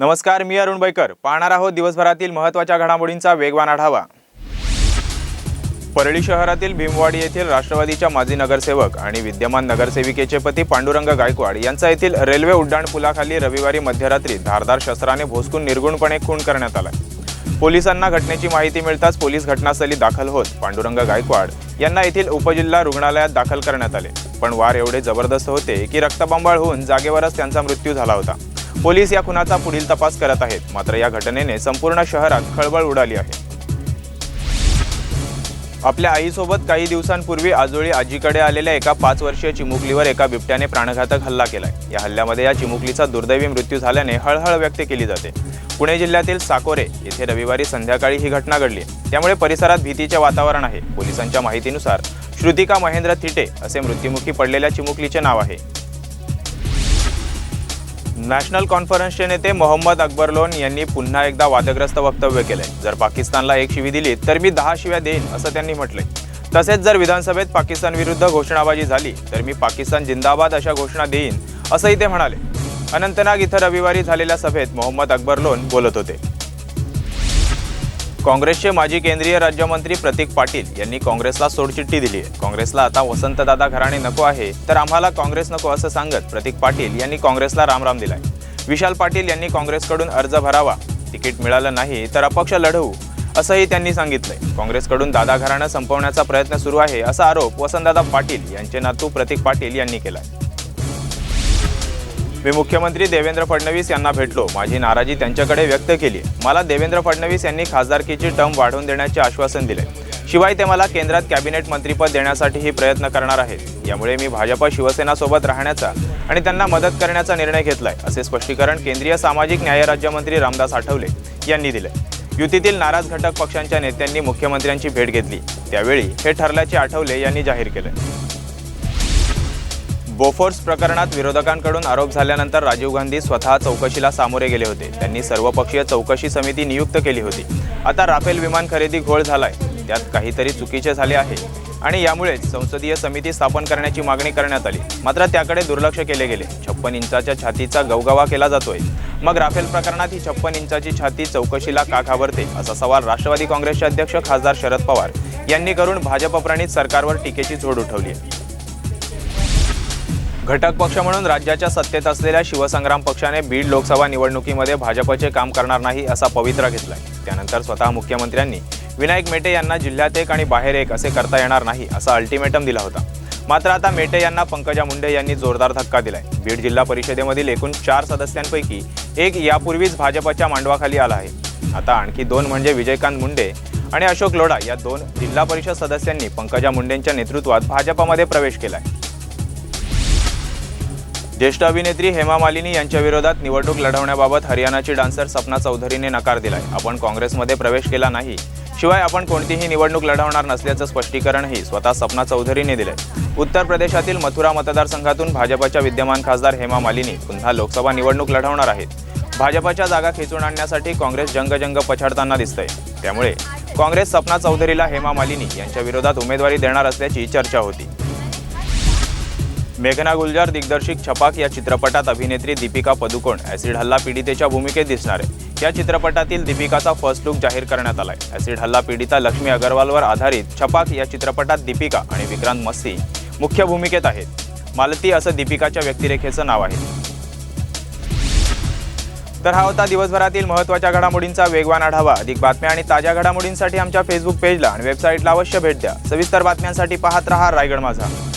नमस्कार मी अरुण बैकर. पाहणार आहोत दिवसभरातील महत्त्वाच्या घडामोडींचा वेगवान आढावा. परळी शहरातील भीमवाडी येथील राष्ट्रवादीच्या माजी नगरसेवक आणि विद्यमान नगरसेविकेचे पती पांडुरंग गायकवाड यांचा येथील रेल्वे उड्डाण पुलाखाली रविवारी मध्यरात्री धारदार शस्त्राने भोसकून निर्गुणपणे खून करण्यात आला. पोलिसांना घटनेची माहिती मिळताच पोलीस घटनास्थळी दाखल होत पांडुरंग गायकवाड यांना येथील उपजिल्हा रुग्णालयात दाखल करण्यात आले. पण वार एवढे जबरदस्त होते की रक्तबंबाळ होऊन जागेवरच त्यांचा मृत्यू झाला होता. पोलीस या खुनाचा पुढील तपास करत आहेत. मात्र या घटनेने संपूर्ण शहरात खळबळ उडाली आहे. आपल्या आईसोबत काही दिवसांपूर्वी आजोळी आजीकडे आलेल्या एका पाच वर्षीय चिमुकलीवर एका बिबट्याने प्राणघातक हल्ला केलाय. या हल्ल्यामध्ये या चिमुकलीचा दुर्दैवी मृत्यू झाल्याने हळहळ व्यक्त केली जाते. पुणे जिल्ह्यातील साकोरे येथे रविवारी संध्याकाळी ही घटना घडली त्यामुळे परिसरात भीतीचे वातावरण आहे. पोलिसांच्या माहितीनुसार श्रुतिका महेंद्र थिटे असे मृत्युमुखी पडलेल्या चिमुकलीचे नाव आहे. नॅशनल कॉन्फरन्सचे नेते मोहम्मद अकबर लोन यांनी पुन्हा एकदा वादग्रस्त वक्तव्य केले. जर पाकिस्तानला एक शिवी दिली तर मी दहा शिव्या देईन असं त्यांनी म्हटले तसेच जर विधानसभेत पाकिस्तान विरुद्ध घोषणाबाजी झाली तर मी पाकिस्तान जिंदाबाद अशा घोषणा देईन असंही ते म्हणाले. अनंतनाग इथं रविवारी झालेल्या सभेत मोहम्मद अकबर लोन बोलत होते. काँग्रेसचे माजी केंद्रीय राज्यमंत्री प्रतीक पाटील यांनी काँग्रेसला सोडचिठ्ठी दिली आहे काँग्रेसला आता वसंतदादा घराणे नको आहे तर आम्हाला काँग्रेस नको असं सांगत प्रतीक पाटील यांनी काँग्रेसला रामराम दिलाय. विशाल पाटील यांनी काँग्रेसकडून अर्ज भरावा तिकीट मिळालं नाही तर अपक्ष लढवू असंही त्यांनी सांगितलंय. काँग्रेसकडून दादा घराणं संपवण्याचा प्रयत्न सुरू आहे असा आरोप वसंतदादा पाटील यांचे नातू प्रतीक पाटील यांनी केलाय. मी मुख्यमंत्री देवेंद्र फडणवीस यांना भेटलो. माझी नाराजी त्यांच्याकडे व्यक्त केली. मला देवेंद्र फडणवीस यांनी खासदारकीची टर्म वाढवून देण्याचे आश्वासन दिले. शिवाय ते मला केंद्रात कॅबिनेट मंत्रीपद देण्यासाठीही प्रयत्न करणार आहेत. यामुळे मी भाजपा शिवसेनासोबत राहण्याचा आणि त्यांना मदत करण्याचा निर्णय घेतलाय असे स्पष्टीकरण केंद्रीय सामाजिक न्याय राज्यमंत्री रामदास आठवले यांनी दिले. युतीतील नाराज घटक पक्षांच्या नेत्यांनी मुख्यमंत्र्यांची भेट घेतली. त्यावेळी हे ठरल्याचे आठवले यांनी जाहीर केले. बोफोर्स प्रकरणात विरोधकांकडून आरोप झाल्यानंतर राजीव गांधी स्वतः चौकशीला सामोरे गेले होते. त्यांनी सर्वपक्षीय चौकशी समिती नियुक्त केली होती. आता राफेल विमान खरेदी घोळ झालाय. त्यात काहीतरी चुकीचे झाले आहे. आणि यामुळेच संसदीय समिती स्थापन करण्याची मागणी करण्यात आली. मात्र त्याकडे दुर्लक्ष केले गेले. छप्पन इंचाच्या छातीचा गवगवा केला जातोय. मग राफेल प्रकरणात ही छप्पन इंचाची छाती चौकशीला का घाबरते? असा सवाल राष्ट्रवादी काँग्रेसचे अध्यक्ष खासदार शरद पवार यांनी करून भाजपप्रणित सरकारवर टीकेची झोड उठवली आहे घटक पक्ष म्हणून राज्याच्या सत्तेत असलेल्या शिवसंग्राम पक्षाने बीड लोकसभा निवडणुकीमध्ये भाजपचे काम करणार नाही असा पवित्रा घेतलाय. त्यानंतर स्वतः मुख्यमंत्र्यांनी विनायक मेटे यांना जिल्ह्यात एक आणि बाहेर एक असे करता येणार नाही असा अल्टिमेटम दिला होता. मात्र आता मेटे यांना पंकजा मुंडे यांनी जोरदार धक्का दिलाय. बीड जिल्हा परिषदेमधील एकूण चार सदस्यांपैकी एक यापूर्वीच भाजपच्या मांडवाखाली आला आहे. आता आणखी दोन म्हणजे विजयकांत मुंडे आणि अशोक लोढा या दोन जिल्हा परिषद सदस्यांनी पंकजा मुंडेंच्या नेतृत्वात भाजपमध्ये प्रवेश केलाय. ज्येष्ठ अभिनेत्री हेमा मालिनी यांच्या विरोधात निवडणूक लढवण्याबाबत हरियाणाची डान्सर सपना चौधरीने नकार दिलाय. आपण काँग्रेसमध्ये प्रवेश केला नाही. शिवाय आपण कोणतीही निवडणूक लढवणार नसल्याचं स्पष्टीकरणही स्वतः सपना चौधरीने दिलंय. उत्तर प्रदेशातील मथुरा मतदारसंघातून भाजपच्या विद्यमान खासदार हेमा मालिनी पुन्हा लोकसभा निवडणूक लढवणार आहेत. भाजपच्या जागा खेचून आणण्यासाठी काँग्रेस जंगजंग पछाडताना दिसतंय. त्यामुळे काँग्रेस सपना चौधरीला हेमा मालिनी यांच्या विरोधात उमेदवारी देणार असल्याची चर्चा होती. मेघना गुलजार दिग्दर्शित छपाक या चित्रपटात अभिनेत्री दीपिका पदुकोण ॲसिड हल्ला पीडितेच्या भूमिकेत दिसणार आहे. या चित्रपटातील दीपिकाचा फर्स्ट लुक जाहीर करण्यात आलाय. ॲसिड हल्ला पीडिता लक्ष्मी अगरवालवर आधारित छपाक या चित्रपटात दीपिका आणि विक्रांत मस्सी मुख्य भूमिकेत आहेत. मालती असं दीपिकाच्या व्यक्तिरेखेचं नाव आहे. तर हा होता दिवसभरातील महत्त्वाच्या घडामोडींचा वेगवान आढावा. अधिक बातम्या आणि ताज्या घडामोडींसाठी आमच्या फेसबुक पेजला आणि वेबसाईटला अवश्य भेट द्या. सविस्तर बातम्यांसाठी पाहत रहा रायगड माझा.